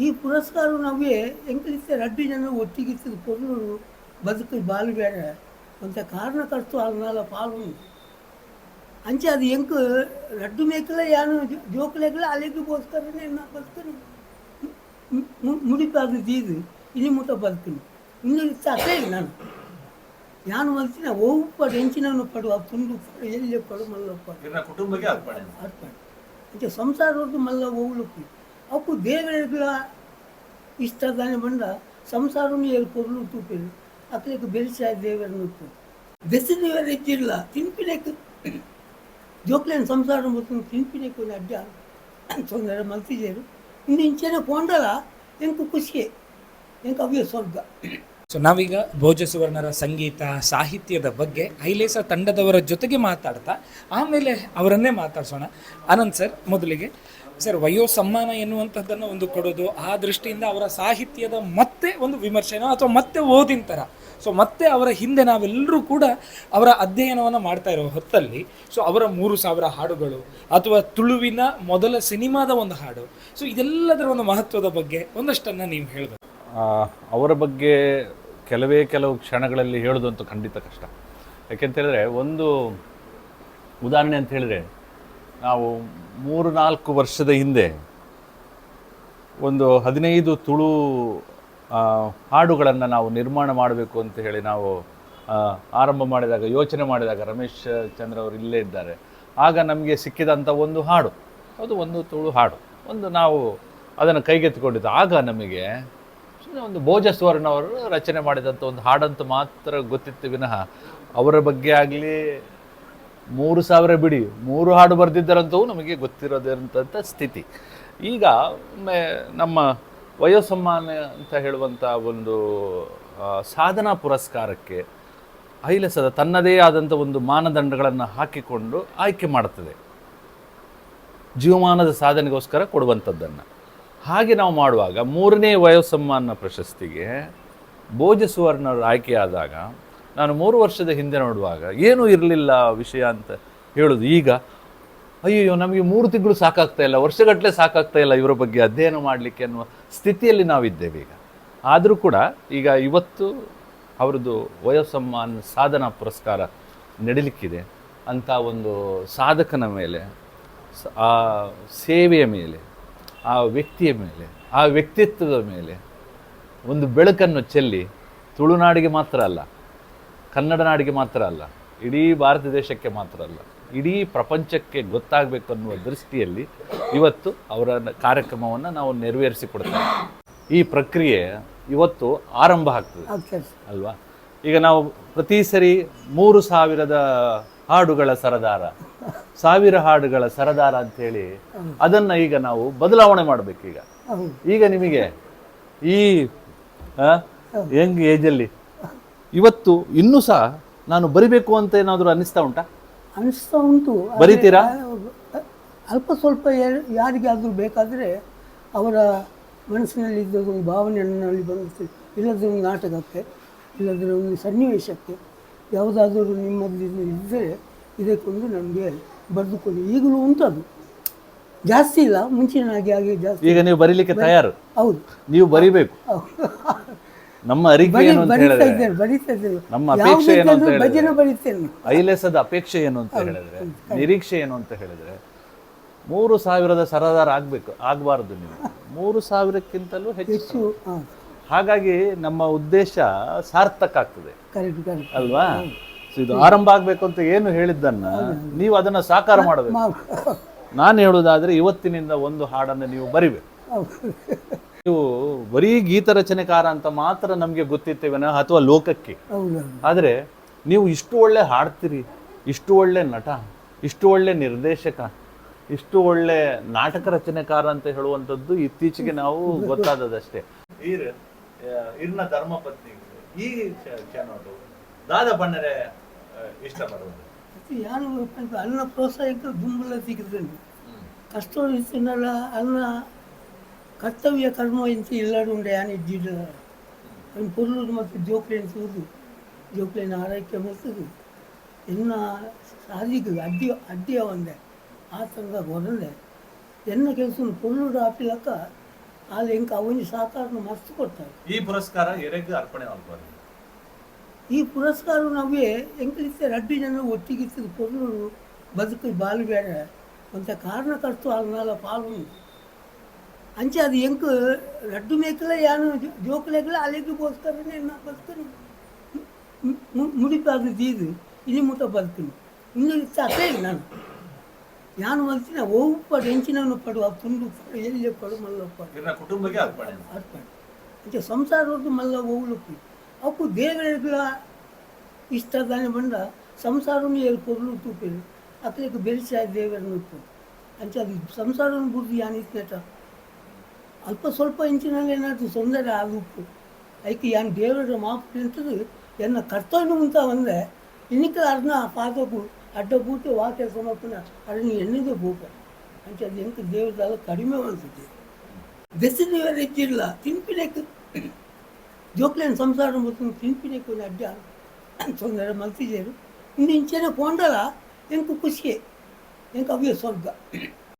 ಈ ಪುರಸ್ಕಾರ ನಮಗೆ ಹೆಂಗಲಿಕ್ಕೆ ರಡ್ಡಿ ಜನ ಒಟ್ಟಿಗೆ ಕೊಡಲು ಬದುಕು ಬಾಲು ಬೇಡ ಅಂತ ಕಾರಣಕರ್ತು ಅದನ್ನೆಲ್ಲ ಪಾಲು ಅಂಚೆ ಅದು ಎಂಕು ರಡ್ಡು ಮೇಕಲ ಯಾನು ಜೋಕಲೆಗಳ ಅಲೆಗೋಸ್ಕರನೇ ನಾನು ಬದುಕನು. ಮುಡಿಪಾದ ದೀದು ಇಲ್ಲಿ ಮುಟ ಬದುಕನು. ಇನ್ನೊಂದು ಇಲ್ಲ ನಾನು. ಯಾನು ಮನಸ್ಸಿನ ಒಪ್ಪ ಹೆಂಚಿನ ಪಡು ಆ ತುಂಡು ಪಡು ಎಲ್ಲಿ ಪಡು ಮಲ್ಲಪ್ಪ ಪಡು. ಕುಟುಂಬಕ್ಕೆ ಅರ್ಪಣೆ. ಅರ್ಪಣೆ. ಅಂಚೆ ಮಲ್ಲ ಹೋಗ್ಲಿಕ್ಕೆ ಅಪ್ಪು ದೇವರುಗಳ ಇಷ್ಟದಾನೆ ಬಂದ ಸಂಸಾರವನ್ನು ಎಲ್ಲಿ ಕೊರಲು ತೂಪಿರು ಅಕ್ಕಲಿಕ್ಕೆ ಬೆಳೆಸಾಯ ದೇವರನ್ನು ಬೆಸಿ ರೀತಿ ಇದ್ದಿರಲ್ಲ ತಿನ್ಪಿನೇಕು ಜೋಕ್ಲೇನು ಸಂಸಾರ ಮತ್ತು ತಿನ್ಪಿನೇಕು ಅಡ್ಡ ತೊಂದರೆ ಮಲ್ತಿದ್ದೇರು. ಇನ್ನು ಇಂಚೆನೆ ಕೊಂಡಲ್ಲ. ಎಂಕು ಖುಷಿಯೇ ಎಂಕು ಅವ್ಯ ಸ್ವರ್ಗ. ಸೊ ನಾವೀಗ ಭೋಜ ಸುವರ್ಣರ ಸಂಗೀತ, ಸಾಹಿತ್ಯದ ಬಗ್ಗೆ ಐಲೇಸ ತಂಡದವರ ಜೊತೆಗೆ ಮಾತಾಡ್ತಾ, ಆಮೇಲೆ ಅವರನ್ನೇ ಮಾತಾಡ್ಸೋಣ. ಅನಂತ್ ಸರ್, ಮೊದಲಿಗೆ ಸರ್ ವಯೋ ಸಮ್ಮಾನ ಎನ್ನುವಂಥದ್ದನ್ನು ಒಂದು ಕೊಡೋದು, ಆ ದೃಷ್ಟಿಯಿಂದ ಅವರ ಸಾಹಿತ್ಯದ ಮತ್ತೆ ಒಂದು ವಿಮರ್ಶೆನೋ ಅಥವಾ ಮತ್ತೆ ಓದಿನ ಥರ. ಸೊ ಮತ್ತೆ ಅವರ ಹಿಂದೆ ನಾವೆಲ್ಲರೂ ಕೂಡ ಅವರ ಅಧ್ಯಯನವನ್ನು ಮಾಡ್ತಾ ಇರೋ ಹೊತ್ತಲ್ಲಿ ಸೊ ಅವರ ಮೂರು ಸಾವಿರ ಹಾಡುಗಳು ಅಥವಾ ತುಳುವಿನ ಮೊದಲ ಸಿನಿಮಾದ ಒಂದು ಹಾಡು. ಸೊ ಇದೆಲ್ಲದರ ಒಂದು ಮಹತ್ವದ ಬಗ್ಗೆ ಒಂದಷ್ಟನ್ನು ನೀವು ಹೇಳಬೇಕು. ಅವರ ಬಗ್ಗೆ ಕೆಲವೇ ಕೆಲವು ಕ್ಷಣಗಳಲ್ಲಿ ಹೇಳೋದಂತೂ ಖಂಡಿತ ಕಷ್ಟ. ಯಾಕೆಂತ ಹೇಳಿದ್ರೆ ಒಂದು ಉದಾಹರಣೆ ಅಂತ ಹೇಳಿದ್ರೆ ನಾವು ಮೂರು ನಾಲ್ಕು ವರ್ಷದ ಹಿಂದೆ ಒಂದು ಹದಿನೈದು ತುಳು ಹಾಡುಗಳನ್ನು ನಾವು ನಿರ್ಮಾಣ ಮಾಡಬೇಕು ಅಂತ ಹೇಳಿ ನಾವು ಆರಂಭ ಮಾಡಿದಾಗ, ಯೋಚನೆ ಮಾಡಿದಾಗ ರಮೇಶ್ ಚಂದ್ರ ಅವರು ಇಲ್ಲೇ ಇದ್ದಾರೆ. ಆಗ ನಮಗೆ ಸಿಕ್ಕಿದಂಥ ಒಂದು ಹಾಡು, ಅದು ಒಂದು ತುಳು ಹಾಡು, ಒಂದು ನಾವು ಅದನ್ನು ಕೈಗೆತ್ತಿಕೊಂಡಿದ್ದು. ಆಗ ನಮಗೆ ಒಂದು ಭೋಜ ಸುವರ್ಣ ಅವರು ರಚನೆ ಮಾಡಿದಂಥ ಒಂದು ಹಾಡಂತ ಮಾತ್ರ ಗೊತ್ತಿತ್ತು. ವಿನಃ ಅವರ ಬಗ್ಗೆ ಆಗಲಿ ಮೂರು ಸಾವಿರ ಬಿಡಿ, ಮೂರು ಹಾಡು ಬರೆದಿದ್ದರಂತವೂ ನಮಗೆ ಗೊತ್ತಿರೋದಂಥ ಸ್ಥಿತಿ. ಈಗ ಒಮ್ಮೆ ನಮ್ಮ ವಯೋಸಮ್ಮಾನ ಅಂತ ಹೇಳುವಂಥ ಒಂದು ಸಾಧನಾ ಪುರಸ್ಕಾರಕ್ಕೆ ಐಲಸದ ತನ್ನದೇ ಆದಂಥ ಒಂದು ಮಾನದಂಡಗಳನ್ನು ಹಾಕಿಕೊಂಡು ಆಯ್ಕೆ ಮಾಡುತ್ತದೆ ಜೀವಮಾನದ ಸಾಧನೆಗೋಸ್ಕರ ಕೊಡುವಂಥದ್ದನ್ನು ಹಾಗೆ ನಾವು ಮಾಡುವಾಗ ಮೂರನೇ ವಯೋಸಮ್ಮಾನ ಪ್ರಶಸ್ತಿಗೆ ಭೋಜ ಸುವರ್ಣರು ಆಯ್ಕೆಯಾದಾಗ ನಾನು ಮೂರು ವರ್ಷದ ಹಿಂದೆ ನೋಡುವಾಗ, ಏನೂ ಇರಲಿಲ್ಲ ವಿಷಯ ಅಂತ ಹೇಳೋದು. ಈಗ ಅಯ್ಯೋ ನಮಗೆ ಮೂರು ತಿಂಗಳು ಸಾಕಾಗ್ತಾ ಇಲ್ಲ ವರ್ಷಗಟ್ಟಲೆ ಸಾಕಾಗ್ತಾ ಇಲ್ಲ ಇವರ ಬಗ್ಗೆ ಅಧ್ಯಯನ ಮಾಡಲಿಕ್ಕೆ ಅನ್ನುವ ಸ್ಥಿತಿಯಲ್ಲಿ ನಾವಿದ್ದೇವೆ ಈಗ. ಆದರೂ ಕೂಡ ಈಗ ಇವತ್ತು ಅವರದ್ದು ವಯೋಸಮ್ಮಾನ ಸಾಧನಾ ಪುರಸ್ಕಾರ ನಡೀಲಿಕ್ಕಿದೆ. ಅಂತ ಒಂದು ಸಾಧಕನ ಮೇಲೆ ಆ ಸೇವೆಯ ಮೇಲೆ, ಆ ವ್ಯಕ್ತಿಯ ಮೇಲೆ, ಆ ವ್ಯಕ್ತಿತ್ವದ ಮೇಲೆ ಒಂದು ಬೆಳಕನ್ನು ಚೆಲ್ಲಿ ತುಳುನಾಡಿಗೆ ಮಾತ್ರ ಅಲ್ಲ ಕನ್ನಡ ನಾಡಿಗೆ ಮಾತ್ರ ಅಲ್ಲ ಇಡೀ ಭಾರತ ದೇಶಕ್ಕೆ ಮಾತ್ರ ಅಲ್ಲ ಇಡೀ ಪ್ರಪಂಚಕ್ಕೆ ಗೊತ್ತಾಗಬೇಕು ಅನ್ನುವ ದೃಷ್ಟಿಯಲ್ಲಿ ಇವತ್ತು ಅವರ ಕಾರ್ಯಕ್ರಮವನ್ನು ನಾವು ನೆರವೇರಿಸಿಕೊಡ್ತೇವೆ. ಈ ಪ್ರಕ್ರಿಯೆ ಇವತ್ತು ಆರಂಭ ಆಗ್ತದೆ. ಅಲ್ವಾ? ಈಗ ನಾವು ಪ್ರತಿ ಸರಿ ಮೂರು ಸಾವಿರದ ಹಾಡುಗಳ ಸರದಾರ ಸಾವಿರ ಹಾಡುಗಳ ಸರದಾರ ಅಂತೇಳಿ ಅದನ್ನ ಈಗ ನಾವು ಬದಲಾವಣೆ ಮಾಡ್ಬೇಕು ಈಗ. ಈಗ ನಿಮಗೆ ಈ ಯಂಗ್ ಏಜಲ್ಲಿ? ಇವತ್ತು ಇನ್ನೂ ಸಹ ನಾನು ಬರಿಬೇಕು ಅಂತ ಏನಾದರೂ ಅನ್ನಿಸ್ತಾ ಉಂಟಾ? ಅನಿಸ್ತಾ ಉಂಟು ಬರಿತೀರಾ? ಬರೀತೀರಾ? ಅಲ್ಪ ಸ್ವಲ್ಪ ಯಾರಿಗಾದರೂ ಬೇಕಾದರೆ ಅವರ ಮನಸ್ಸಿನಲ್ಲಿ ಇದ್ದ ಒಂದು ಭಾವನೆ ನನ್ನಲ್ಲಿ ಬಂದಿರ್ತದೆ ಇಲ್ಲದ್ರೆ ಒಂದು ನಾಟಕಕ್ಕೆ ಇಲ್ಲದ್ರೆ ಒಂದು ಸನ್ನಿವೇಶಕ್ಕೆ ಯಾವುದಾದರೂ ನಿಮ್ಮಲ್ಲಿ ಇದ್ದರೆ ಇದಕ್ಕೊಂದು ನಮಗೆ ಬರೆದುಕೊಂಡು ಈಗಲೂ ಉಂಟು ಅದು ಜಾಸ್ತಿ ಇಲ್ಲ ಮುಂಚಿನ ಹಾಗೆ ಹಾಗೆ ಜಾಸ್ತಿ ಈಗ ನೀವು ಬರೀಲಿಕ್ಕೆ ತಯಾರು. ಹೌದು. ನೀವು ಬರಿಬೇಕು. ಹೌದು. ನಮ್ಮ ಅರಿಕೆ ಏನು ಅಂತ ಬರಿತಾ ಹೇಳಿದ್ರೆ ಇದ್ದೇನೆ ಬರಿತಾ ಇದ್ದೇನೆ ನಮ್ಮ ಅಪೇಕ್ಷೆ ಏನು ಅಂತ ಭಜನೆ ಹೇಳಿದ್ರೆ ಬರಿತೇನೆ ಐಲೆಸದ ಅಪೇಕ್ಷೆ ಏನು ಅಂತ ಹೇಳಿದ್ರೆ ನಿರೀಕ್ಷೆ ಏನು ಅಂತ ಹೇಳಿದ್ರೆ ಮೂರು ಸಾವಿರದ ಸರದಾರ ಆಗ್ಬೇಕು ಆಗಬಾರದು ನೀವು ಮೂರು ಸಾವಿರಕ್ಕಿಂತಲೂ ಹೆಚ್ಚು ಹೆಚ್ಚು ಹಾಂ. ಹಾಗಾಗಿ ನಮ್ಮ ಉದ್ದೇಶ ಸಾರ್ಥಕ ಆಗ್ತದೆ. ಕರೆಕ್ಟ್ ಕರೆಕ್ಟ್ ಅಲ್ವಾ? So ಇದು ಆರಂಭ ಆಗ್ಬೇಕು ಅಂತ ಏನು ಹೇಳಿದ್ದನ್ನ ನೀವು ಅದನ್ನ ಸಾಕಾರ ಮಾಡಬೇಕು. ನಾನು ಹೇಳುದಾದ್ರೆ ಇವತ್ತಿನಿಂದ ಒಂದು ಹಾಡನ್ನು ನೀವು ಬರಿಬೇಕು. ನೀವು ಬರೀ ಗೀತ ರಚನೆಕಾರ ಅಂತ ಮಾತ್ರ ನಮಗೆ ಗೊತ್ತಿತ್ತೇವೆನ ಅಥವಾ ಲೋಕಕ್ಕೆ. ಆದರೆ ನೀವು ಇಷ್ಟು ಒಳ್ಳೆ ಹಾಡ್ತೀರಿ ಇಷ್ಟು ಒಳ್ಳೆ ನಟ ಇಷ್ಟು ಒಳ್ಳೆ ನಿರ್ದೇಶಕ ಇಷ್ಟು ಒಳ್ಳೆ ನಾಟಕ ರಚನೆಕಾರ ಅಂತ ಹೇಳುವಂಥದ್ದು ಇತ್ತೀಚೆಗೆ ನಾವು ಗೊತ್ತಾದದಷ್ಟೇ ಇರ್ನ ಧರ್ಮಪತ್ನಿ ಈ ದಾದ ಬಣ್ಣರೆ ಇಷ್ಟಪಡುವುದು ಯಾರು ಅಂತ ಅನ್ನ ಪ್ರೋತ್ಸಾಹಕ್ಕೆ ದುಂಬಲ ಕಷ್ಟ ಇತ್ತಿನಲ್ಲ ಅನ್ನ ಕರ್ತವ್ಯ ಕರ್ಮ ಎಂತ ಎಲ್ಲರೂ ಉಂಡೆ ಯಾನು ಇದ್ದಿದ್ದ. ಅವ್ನು ಪೊರ್ಲುದು ಮತ್ತು ಜೋಕ್ಲೇನ್ ಸೂದು ಜೋಕ್ಲೇನ್ ಆರೈಕೆ ಮರ್ತದು ಎನ್ನ ಸಾಧಿಗೆ ಅಡ್ಡಿ ಅಡ್ಡಿಯ ಒಂದೆ. ಆ ತಂಗ ಹೊರಂದೆ. ಎನ್ನ ಕೆಲಸ ಪೊರ್ಲುಡು ಆಪಿಲಕ್ಕ ಅಲ್ಲಿ ಹೆಂಗೆ ಅವನ ಸಹಕಾರ ಮಸ್ತ್ ಕೊಡ್ತಾರೆ ಈ ಪುರಸ್ಕಾರ ಎರೆಗೆ ಅರ್ಪಣೆ ಆಗ್ಬಾರ್ದು. ಈ ಪುರಸ್ಕಾರ ನಾವೇ ಎಂಕಲಿస్తే ಅಡ್ಡಿ ಜನ ಒಟ್ಟಿಗಿತ್ತು ಪೊರ್ಲು ಬದುಕು ಬಾಲು ಬೇಡ ಅಂತ ಕಾರಣಕರ್ತು ಆದ್ಮೇಲೆ ಪಾಲು ಅಂಚೆ ಅದು ಎಂಕು ರಡ್ಡು ಮೇಕಲ ಯಾನು ಜೋಕಲೆಗಳ ಅಲೆಗೋಸ್ಕರನೇ ನಾನು ಬದುಕನು ಮುಡಿಪಾದ ದೀದು ಇಲ್ಲಿ ಮುಟ ಬದುಕನು ಇನ್ನು ಸತ್ತೇ ನಾನು ಯಾನು ಮಲ್ತಿನ ಒಪ್ಪ ಹೆಂಚಿನವನು ಪಡು ಆ ತುಂಡು ಪಡು ಎಲ್ಲಿ ಪಡು ಮಲ್ಲ ಕುಟುಂಬಕ್ಕೆ ಅರ್ಪಣೆ ಅಂಚೆ ಸಂಸಾರದ್ದು ಮಲ್ಲ ಹೋಗ್ಲಪ್ಪಿ ಅಪ್ಪು ದೇವರುಗಳ ಇಷ್ಟ ದಾನೆ ಬಂದ ಸಂಸಾರವನ್ನು ಎಲ್ಲಿ ಕೊಡ್ಲು ತೂಪಿರು ಅಕ್ಕಲಿಗೆ ಬೆಳೆಸಿ ದೇವರನ್ನು ಇಪ್ಪು ಅಂಚೆ ಅದು ಸಂಸಾರವನ್ನು ಬುದ್ಧಿ ಯಾನಿತ್ತು ಅಲ್ಪ ಸ್ವಲ್ಪ ಇಂಚಿನಲ್ಲಿ ಏನಾದರೂ ತೊಂದರೆ ಆಗಬೇಕು ಅದಕ್ಕೆ ಏನು ದೇವರ ಮಾಪು ನಿಂತದ್ದು ಎನ್ನ ಕರ್ತವ್ಯ ಅಂತ ಅಂದರೆ ಇನ್ನಿಕ ಅದನ್ನ ಪಾದಕ್ಕೂ ಅಡ್ಡ ಕೂತು ವಾಕ್ಯ ಸಮರ್ಪಣೆ ಅದನ್ನು ಎಣ್ಣಿಗೆ ಬೋಪ ಅಂತ ನಿಂತು ದೇವ್ರದೆಲ್ಲ ಕಡಿಮೆ ಅನಿಸುತ್ತೆ ಬೆಸಿದ ಹೆಚ್ಚಿರಲ್ಲ ತಿನ್ಪಿನಕ್ಕೆ ಜೋಕ್ಲೇನು ಸಂಸಾರ ಮತ್ತು ತಿನ್ಪಿನಕ್ಕೆ ಒಂದು ಅಡ್ಡ ತೊಂದರೆ ಮಲ್ತಿದ್ದೇರು ಇನ್ನು ಇಂಚೆನೆ ಕೊಂಡಲ್ಲ ಎಂಕು ಖುಷಿಯೇ ಎಂಕು ಅವ್ಯ ಸ್ವರ್ಗ